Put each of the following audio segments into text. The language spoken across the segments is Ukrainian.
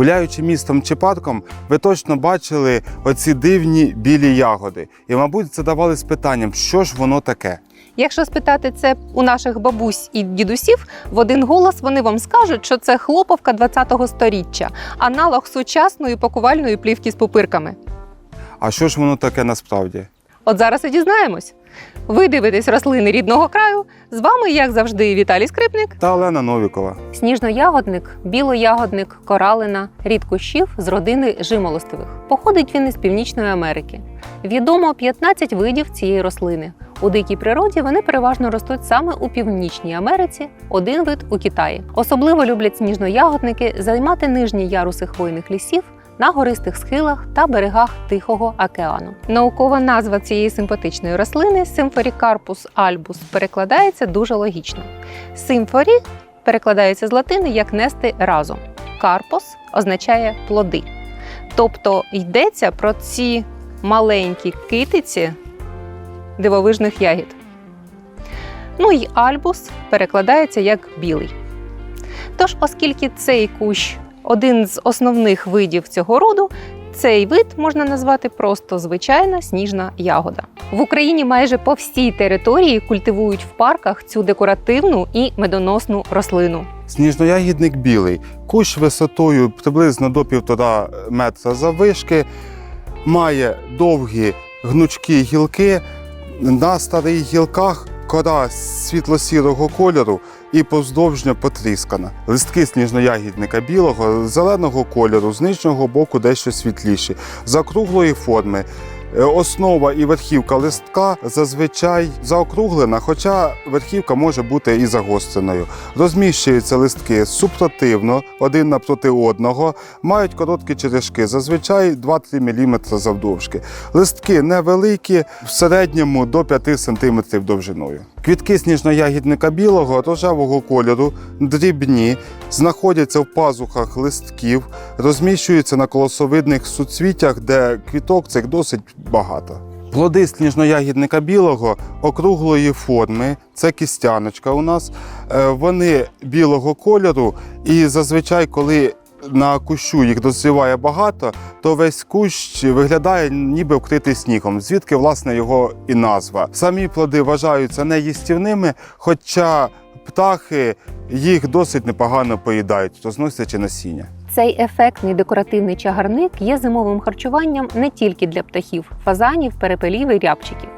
Гуляючи містом чи парком, ви точно бачили оці дивні білі ягоди. І, мабуть, задавались питанням, що ж воно таке. Якщо спитати це у наших бабусь і дідусів, в один голос вони вам скажуть, що це хлоповка 20-го сторіччя, аналог сучасної пакувальної плівки з пупирками. А що ж воно таке насправді? От зараз і дізнаємось. Ви дивитесь рослини рідного краю. З вами, як завжди, Віталій Скрипник. Та Олена Новікова. Сніжноягодник, білоягодник, коралина, рід кущів з родини жимолостивих. Походить він із Північної Америки. Відомо 15 видів цієї рослини. У дикій природі вони переважно ростуть саме у Північній Америці, один вид у Китаї. Особливо люблять сніжноягодники займати нижні яруси хвойних лісів на гористих схилах та берегах Тихого океану. Наукова назва цієї симпатичної рослини Симфорікарпус альбус перекладається дуже логічно. Симфорі перекладається з латини як нести разом. Карпос означає плоди. Тобто йдеться про ці маленькі китиці дивовижних ягід. Ну і альбус перекладається як білий. Тож, оскільки цей кущ один з основних видів цього роду, цей вид можна назвати просто звичайна сніжна ягода. В Україні майже по всій території культивують в парках цю декоративну і медоносну рослину. Сніжноягідник білий, кущ висотою приблизно до півтора метра заввишки, має довгі гнучкі гілки. На старих гілках кора світло-сірого кольору і поздовжньо потріскана. Листки сніжноягідника білого зеленого кольору, з нижнього боку дещо світліші, закруглої форми. Е, Основа і верхівка листка зазвичай заокруглена, хоча верхівка може бути і загостреною. Розміщуються листки супротивно, один напроти одного, мають короткі черешки, зазвичай 2-3 мм завдовжки. Листки невеликі, в середньому до 5 см довжиною. Квітки сніжноягідника білого рожевого кольору, дрібні, знаходяться в пазухах листків, розміщуються на колосовидних суцвіттях, де квіток цих досить багато. Плоди сніжноягідника білого округлої форми, це кістяночка у нас. Е, Вони білого кольору, і зазвичай, коли на кущу їх дозріває багато, то весь кущ виглядає ніби вкритий снігом, звідки власне його і назва. Самі плоди вважаються неїстівними, хоча птахи їх досить непогано поїдають, розносячи насіння. Цей ефектний декоративний чагарник є зимовим харчуванням не тільки для птахів, фазанів, перепелів і рябчиків.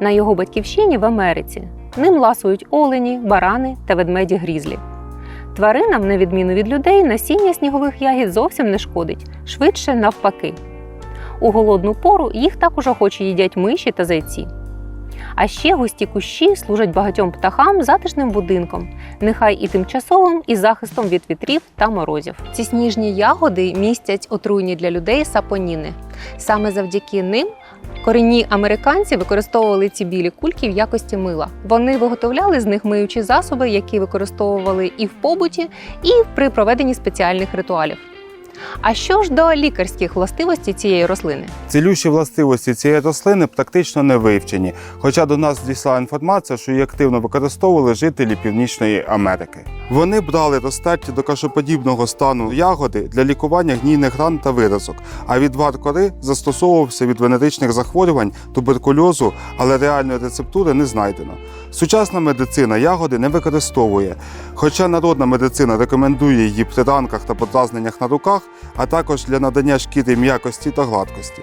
На його батьківщині в Америці ним ласують олені, барани та ведмеді грізлі. Тваринам, на відміну від людей, насіння снігових ягід зовсім не шкодить, швидше навпаки. У голодну пору їх також охоче їдять миші та зайці. А ще густі кущі служать багатьом птахам затишним будинком, нехай і тимчасовим, і захистом від вітрів та морозів. Ці сніжні ягоди містять отруйні для людей сапоніни. Саме завдяки ним корінні американці використовували ці білі кульки в якості мила. Вони виготовляли з них миючі засоби, які використовували і в побуті, і при проведенні спеціальних ритуалів. А що ж до лікарських властивостей цієї рослини? Цілющі властивості цієї рослини практично не вивчені, хоча до нас дійшла інформація, що її активно використовували жителі Північної Америки. Вони брали розтерті до кашоподібного стану ягоди для лікування гнійних ран та виразок, а відвар кори застосовувався від венеричних захворювань, туберкульозу, але реальної рецептури не знайдено. Сучасна медицина ягоди не використовує, хоча народна медицина рекомендує її при ранках та подразненнях на руках, а також для надання шкірі м'якості та гладкості.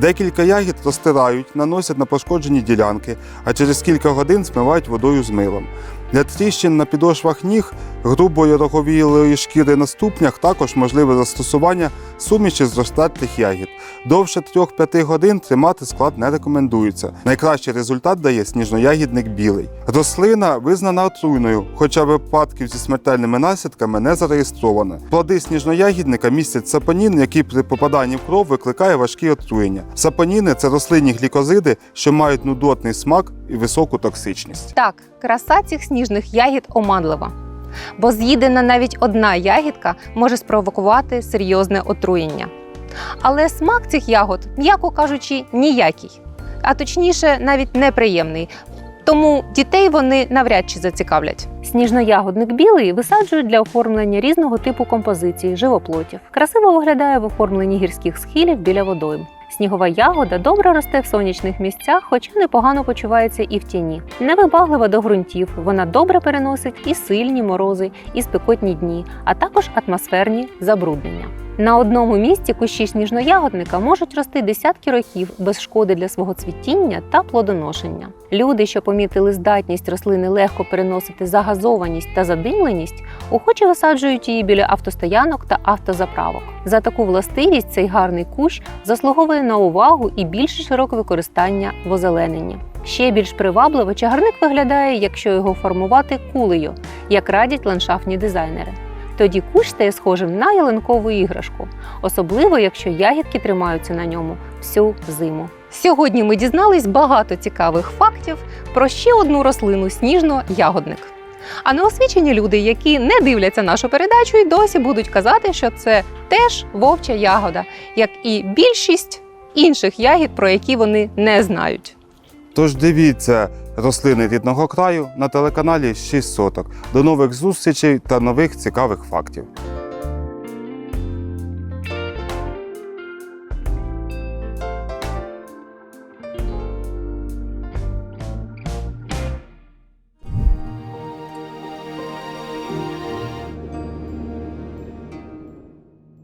Декілька ягід розтирають, наносять на пошкоджені ділянки, а через кілька годин змивають водою з милом. Для тріщин на підошвах ніг, грубої роговілої шкіри на ступнях також можливе застосування суміші з розтертих ягід. Довше 3-5 годин тримати склад не рекомендується. Найкращий результат дає сніжноягідник білий. Рослина визнана отруйною, хоча випадків зі смертельними наслідками не зареєстровано. Плоди сніжноягідника містять сапонін, який при попаданні в кров викликає важкі отруєння. Сапоніни це рослинні глікозиди, що мають нудотний смак і високу токсичність. Так, краса цих сніжних ягід оманлива. Бо з'їдена навіть одна ягідка може спровокувати серйозне отруєння. Але смак цих ягод, м'яко кажучи, ніякий, а точніше, навіть неприємний. Тому дітей вони навряд чи зацікавлять. Сніжно-ягодник білий висаджують для оформлення різного типу композицій, живоплотів. Красиво виглядає в оформленні гірських схилів біля водойм. Снігова ягода добре росте в сонячних місцях, хоча непогано почувається і в тіні. Невибаглива до ґрунтів, вона добре переносить і сильні морози, і спекотні дні, а також атмосферні забруднення. На одному місці кущі сніжноягодника можуть рости десятки років без шкоди для свого цвітіння та плодоношення. Люди, що помітили здатність рослини легко переносити загазованість та задимленість, охоче висаджують її біля автостоянок та автозаправок. За таку властивість цей гарний кущ заслуговує на увагу і більше широке використання в озелененні. Ще більш привабливо чагарник виглядає, якщо його формувати кулею, як радять ландшафтні дизайнери. Тоді кущ стає схожим на ялинкову іграшку, особливо якщо ягідки тримаються на ньому всю зиму. Сьогодні ми дізнались багато цікавих фактів про ще одну рослину сніжно-ягодник. А неосвічені люди, які не дивляться нашу передачу, і досі будуть казати, що це теж вовча ягода, як і більшість інших ягід, про які вони не знають. Тож дивіться рослини рідного краю на телеканалі 6 соток. До нових зустрічей та нових цікавих фактів.